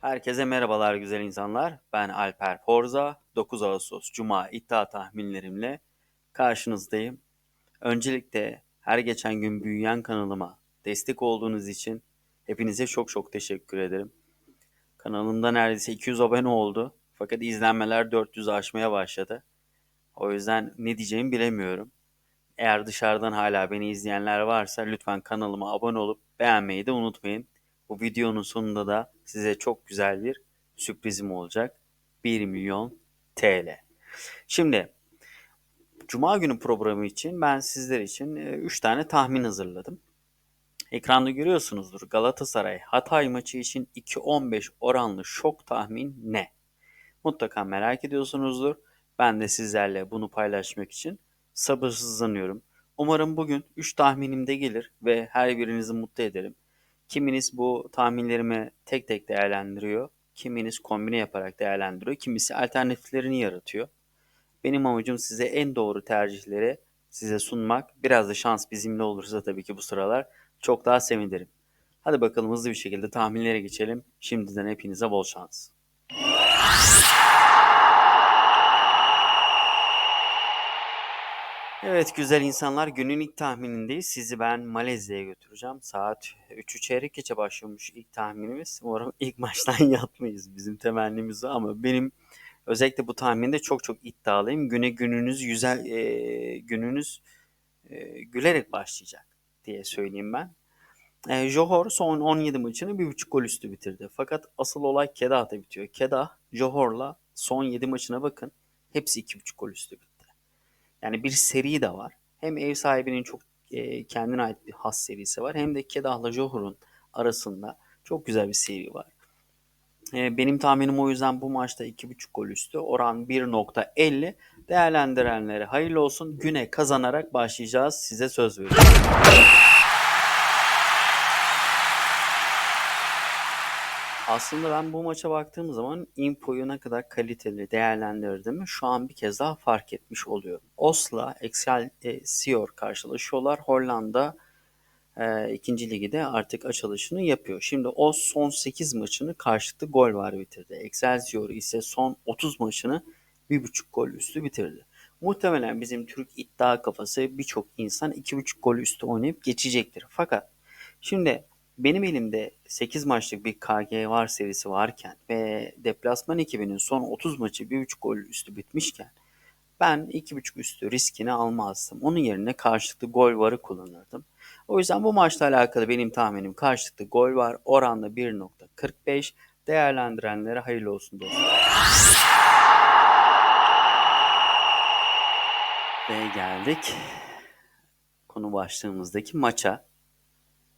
Herkese merhabalar güzel insanlar. Ben Alper Forza. 9 Ağustos Cuma iddia tahminlerimle karşınızdayım. Öncelikle her geçen gün büyüyen kanalıma destek olduğunuz için hepinize çok çok teşekkür ederim. Kanalımda neredeyse 200 abone oldu. Fakat izlenmeler 400 aşmaya başladı. O yüzden ne diyeceğimi bilemiyorum. Eğer dışarıdan hala beni izleyenler varsa lütfen kanalıma abone olup beğenmeyi de unutmayın. Bu videonun sonunda da size çok güzel bir sürprizim olacak. 1 milyon TL. Şimdi Cuma günü programı için ben sizler için 3 tane tahmin hazırladım. Ekranda görüyorsunuzdur Galatasaray Hatay maçı için 2.15 oranlı şok tahmin ne? Mutlaka merak ediyorsunuzdur. Ben de sizlerle bunu paylaşmak için sabırsızlanıyorum. Umarım bugün 3 tahminim de gelir ve her birinizi mutlu ederim. Kiminiz bu tahminlerimi tek tek değerlendiriyor, kiminiz kombine yaparak değerlendiriyor, kimisi alternatiflerini yaratıyor. Benim amacım size en doğru tercihleri size sunmak. Biraz da şans bizimle olursa tabii ki bu sıralar çok daha sevinirim. Hadi bakalım hızlı bir şekilde tahminlere geçelim. Şimdiden hepinize bol şans. Evet güzel insanlar günün ilk tahminindeyiz. Sizi ben Malezya'ya götüreceğim. Saat 3'ü çeyrek geçe başlamış ilk tahminimiz. Umarım ilk maçtan yatmayız. Bizim temennimiz ama benim özellikle bu tahminde çok çok iddialıyım. Güne gününüz güzel e, gününüz e, gülerek başlayacak diye söyleyeyim ben. E, Johor son 17 maçını 1.5 gol üstü bitirdi. Fakat asıl olay Kedah'ta bitiyor. Kedah Johor'la son 7 maçına bakın. Hepsi 2.5 gol üstü bitti. Yani bir seri de var. Hem ev sahibinin çok e, kendine ait bir has serisi var. Hem de Kedah'la Johor'un arasında çok güzel bir seri var. E, benim tahminim o yüzden bu maçta 2.5 gol üstü. Oran 1.50. Değerlendirenlere hayırlı olsun. Güne kazanarak başlayacağız. Size söz veriyorum. Aslında ben bu maça baktığım zaman Impo'yu ne kadar kaliteli değerlendirdiğimi şu an bir kez daha fark etmiş oluyorum. Osla, Excelsior karşılaşıyorlar. Hollanda e, ikinci ligde artık açılışını yapıyor. Şimdi Os son 8 maçını karşılıklı gol var bitirdi. Excelsior ise son 30 maçını 1.5 gol üstü bitirdi. Muhtemelen bizim Türk iddia kafası birçok insan 2.5 gol üstü oynayıp geçecektir. Fakat şimdi benim elimde 8 maçlık bir KG var serisi varken ve deplasman ekibinin son 30 maçı 1.5 gol üstü bitmişken ben 2.5 üstü riskini almazdım. Onun yerine karşılıklı gol varı kullanırdım. O yüzden bu maçla alakalı benim tahminim karşılıklı gol var. Oranda 1.45. Değerlendirenlere hayırlı olsun dostlar. Ve geldik konu başlığımızdaki maça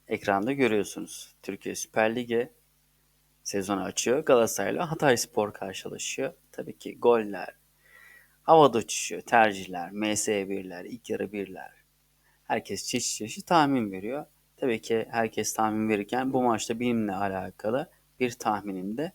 ekranda görüyorsunuz. Türkiye Süper Ligi sezonu açıyor. Galatasaray'la Hatay Spor karşılaşıyor. Tabii ki goller, havada uçuşuyor, tercihler, MS1'ler, ilk yarı birler. Herkes çeşit çeşit tahmin veriyor. Tabii ki herkes tahmin verirken bu maçta benimle alakalı bir tahminim de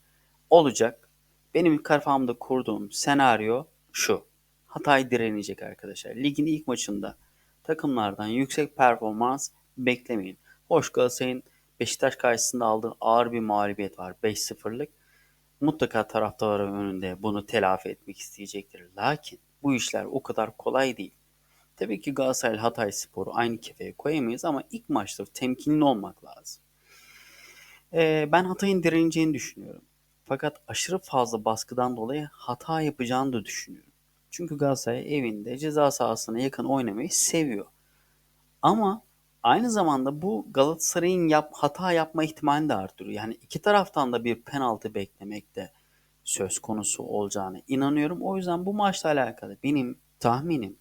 olacak. Benim kafamda kurduğum senaryo şu. Hatay direnecek arkadaşlar. Ligin ilk maçında takımlardan yüksek performans beklemeyin. Hoş Galatasaray'ın Beşiktaş karşısında aldığı ağır bir mağlubiyet var. 5-0'lık. Mutlaka taraftarların önünde bunu telafi etmek isteyecektir. Lakin bu işler o kadar kolay değil. Tabii ki Galatasaray Hatay Spor'u aynı kefeye koyamayız ama ilk maçta temkinli olmak lazım. Ee, ben Hatay'ın direneceğini düşünüyorum. Fakat aşırı fazla baskıdan dolayı hata yapacağını da düşünüyorum. Çünkü Galatasaray evinde ceza sahasına yakın oynamayı seviyor. Ama Aynı zamanda bu Galatasaray'ın yap, hata yapma ihtimalini de artırıyor. Yani iki taraftan da bir penaltı beklemek de söz konusu olacağını inanıyorum. O yüzden bu maçla alakalı benim tahminim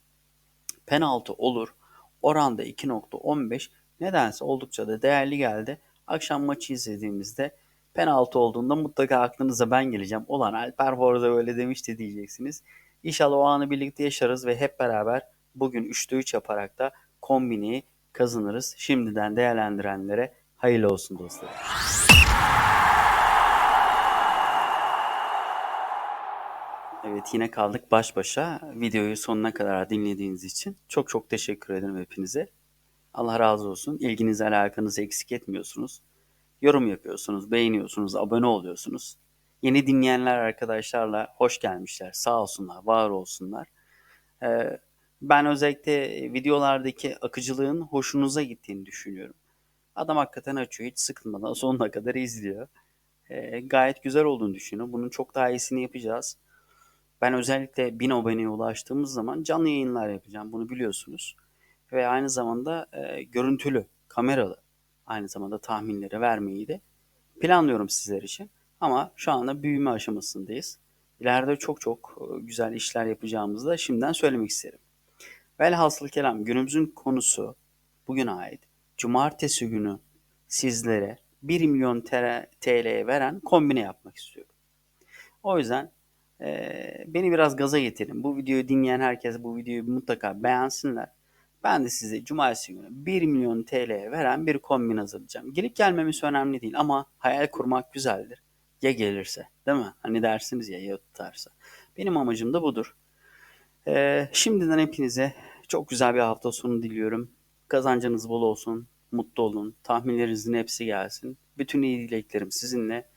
penaltı olur. Oranda 2.15 nedense oldukça da değerli geldi. Akşam maçı izlediğimizde penaltı olduğunda mutlaka aklınıza ben geleceğim. Olan Alper Forza öyle demişti diyeceksiniz. İnşallah o anı birlikte yaşarız ve hep beraber bugün 3'te 3 yaparak da kombini kazanırız. Şimdiden değerlendirenlere hayırlı olsun dostlar. Evet yine kaldık baş başa. Videoyu sonuna kadar dinlediğiniz için çok çok teşekkür ederim hepinize. Allah razı olsun. İlginizi alakanızı eksik etmiyorsunuz. Yorum yapıyorsunuz, beğeniyorsunuz, abone oluyorsunuz. Yeni dinleyenler arkadaşlarla hoş gelmişler. Sağ olsunlar, var olsunlar. Ee, ben özellikle videolardaki akıcılığın hoşunuza gittiğini düşünüyorum. Adam hakikaten açıyor, hiç sıkılmadan sonuna kadar izliyor. Ee, gayet güzel olduğunu düşünüyorum. Bunun çok daha iyisini yapacağız. Ben özellikle 1000 aboneye ulaştığımız zaman canlı yayınlar yapacağım. Bunu biliyorsunuz. Ve aynı zamanda e, görüntülü, kameralı aynı zamanda tahminleri vermeyi de planlıyorum sizler için. Ama şu anda büyüme aşamasındayız. İleride çok çok e, güzel işler yapacağımızı da şimdiden söylemek isterim. Velhasıl kelam günümüzün konusu bugüne ait. Cumartesi günü sizlere 1 milyon TL veren kombine yapmak istiyorum. O yüzden e, beni biraz gaza getirin. Bu videoyu dinleyen herkes bu videoyu mutlaka beğensinler. Ben de size cumartesi günü 1 milyon TL veren bir kombin hazırlayacağım. Gelip gelmemesi önemli değil ama hayal kurmak güzeldir. Ya gelirse değil mi? Hani dersiniz ya ya tutarsa. Benim amacım da budur. Ee, şimdiden hepinize çok güzel bir hafta sonu diliyorum. Kazancınız bol olsun, mutlu olun, tahminlerinizin hepsi gelsin. Bütün iyi dileklerim sizinle.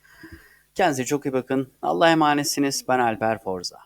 Kendinize çok iyi bakın. Allah'a emanetsiniz. Ben Alper Forza.